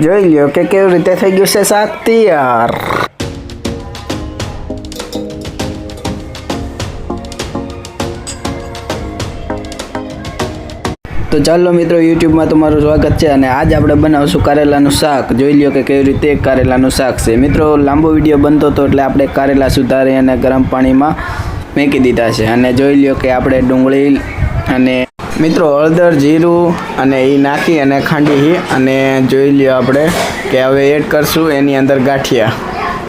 જોઈ લ્યો કે કેવી રીતે થઈ ગયું છે શાક તૈયાર તો ચાલો મિત્રો યુટ્યુબમાં તમારું સ્વાગત છે અને આજ આપણે બનાવશું કારેલાનું શાક. જોઈ લ્યો કે કેવી રીતે કારેલાનું શાક છે. મિત્રો, લાંબો વીડિયો બનતો હતો એટલે આપણે કારેલા સુધારી અને ગરમ પાણીમાં મેકી દીધા છે. અને જોઈ લ્યો કે આપણે ડુંગળી અને મિત્રો, હળદર, જીરું અને એ નાખી અને ખાંડી અને જોઈ લ્યો આપણે કે હવે એડ કરશું એની અંદર ગાંઠિયા.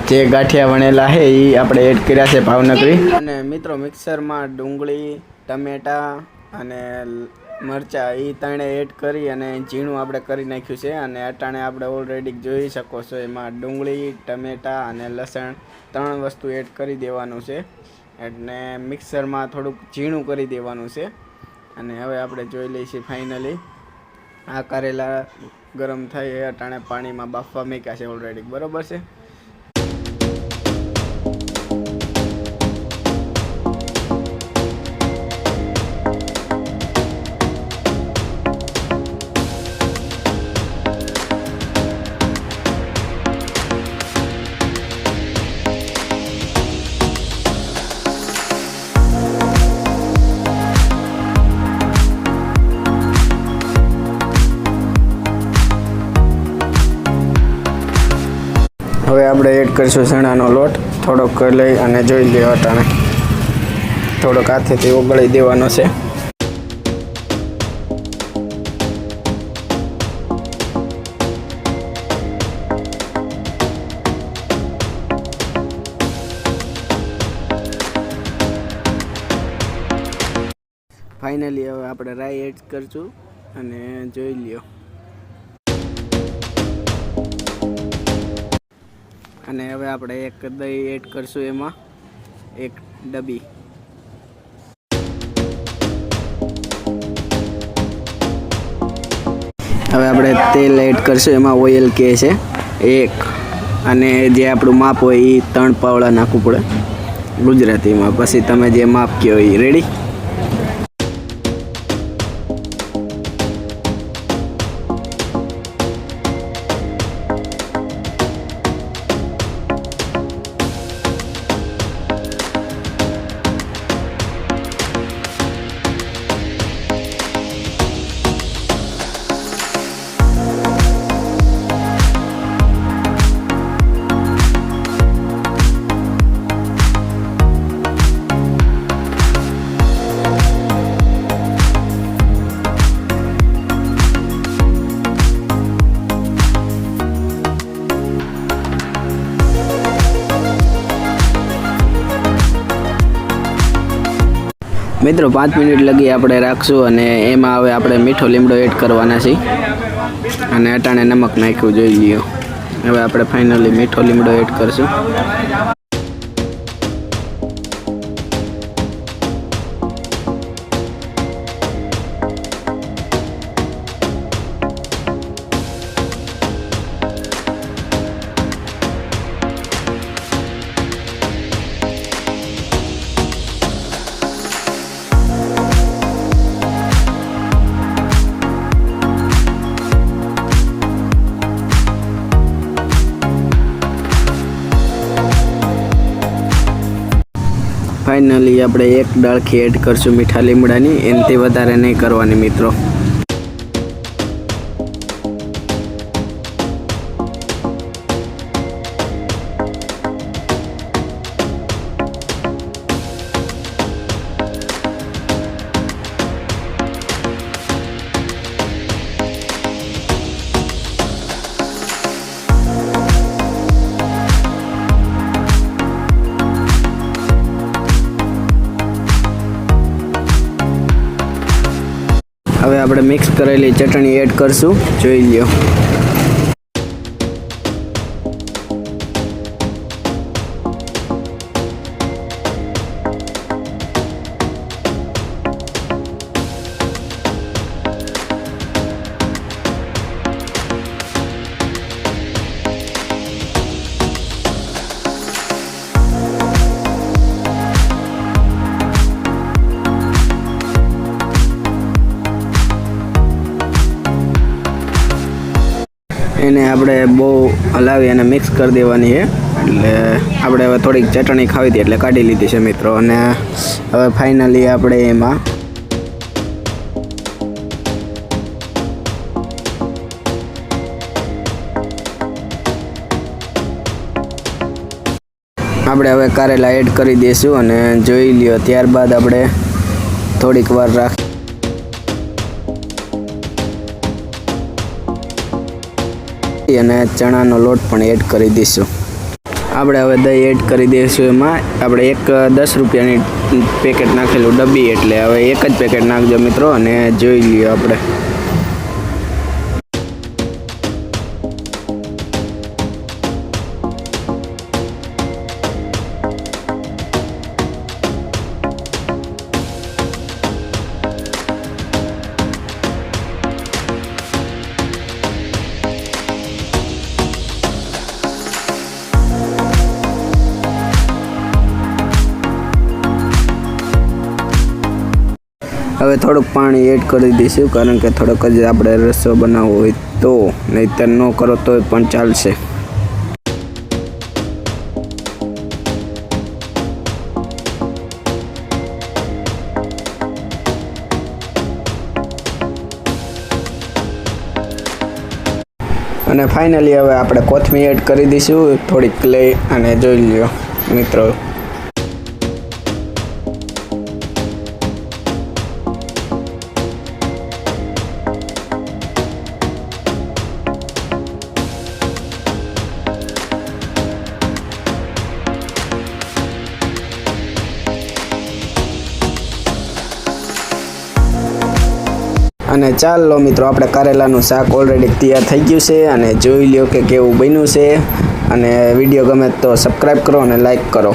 જે ગાંઠિયા વણેલા છે એ આપણે એડ કર્યા છે ભાવનગરી. અને મિત્રો, મિક્સરમાં ડુંગળી, ટમેટાં અને મરચાં એ ત્રણે એડ કરી અને ઝીણું આપણે કરી નાખ્યું છે અને અટાણે આપણે ઓલરેડી જોઈ શકો છો એમાં ડુંગળી, ટમેટાં અને લસણ ત્રણ વસ્તુ એડ કરી દેવાનું છે. એટલે મિક્સરમાં થોડુંક ઝીણું કરી દેવાનું છે. અને હવે આપણે જોઈ લઈએ છીએ ફાઇનલી આ કારેલા ગરમ થાય એ અટાણે પાણીમાં બાફવા મૂક્યા છે ઓલરેડી બરોબર છે? હવે આપણે એડ કરીશું ચણાનો લોટ. થોડોક લઈ અને જોઈ લ્યો અટાણે. થોડોક હાથેથી ઓગળી દેવાનો છે. ફાઇનલી હવે આપણે રાઈ એડ કરશું અને જોઈ લ્યો. અને હવે આપણે એક દહીં એડ કરશું એમાં. એક ડબ્બી. હવે આપણે તેલ એડ કરશું, એમાં ઓઇલ કે છે. એક. અને જે આપણું માપ હોય એ ત્રણ પાવડા નાખવું પડે. ગુજરાતીમાં. પછી તમે જે માપ કહો એ રેડી મિત્રો, પાંચ મિનિટ લગી આપણે રાખશું અને એમાં હવે આપણે મીઠો લીમડો એડ કરવાના છે અને અટાણે નમક નાખ્યું, જોઈ લ્યો. હવે આપણે ફાઇનલી મીઠો લીમડો એડ કરશું. ફાઇનલી આપણે એક ડાળખી એડ કરશું મીઠા લીમડાની. એનાથી વધારે નહીં કરવાની મિત્રો. હવે આપણે મિક્સ કરેલી ચટણી એડ કરશું. જોઈ લ્યો. એને આપણે બહુ હલાવી અને મિક્સ કરી દેવાની છે. એટલે આપણે હવે થોડીક ચટણી ખાવી હતી એટલે કાઢી લીધી છે મિત્રો. અને હવે ફાઇનલી આપણે એમાં આપણે હવે કારેલા એડ કરી દઈશું અને જોઈ લ્યો, ત્યારબાદ આપણે થોડીક વાર રાખ અને ચણાનો લોટ પણ એડ કરી દઈશું. આપણે હવે દહીં એડ કરી દઈશું. એમાં આપણે એક દસ રૂપિયાની પેકેટ નાખેલું ડબ્બી એટલે હવે એક જ પેકેટ નાખજો મિત્રો અને જોઈ લ્યો આપણે. હવે થોડુંક પાણી એડ કરી દઈશું, કારણ કે થોડોક જ આપણે રસો બનાવવો હોય તો, નહીંતર ન કરો તો પણ ચાલશે. અને ફાઇનલી હવે આપણે કોથમીર એડ કરી દઈશું, થોડીક લઈ અને જોઈ લ્યો, મિત્રો. અને ચાલો મિત્રો, આપણે કારેલાનું શાક ઓલરેડી તૈયાર થઈ ગયું છે અને જોઈ લ્યો કે કેવું બન્યું છે. અને વીડિયો ગમે તો સબસ્ક્રાઈબ કરો અને લાઈક કરો.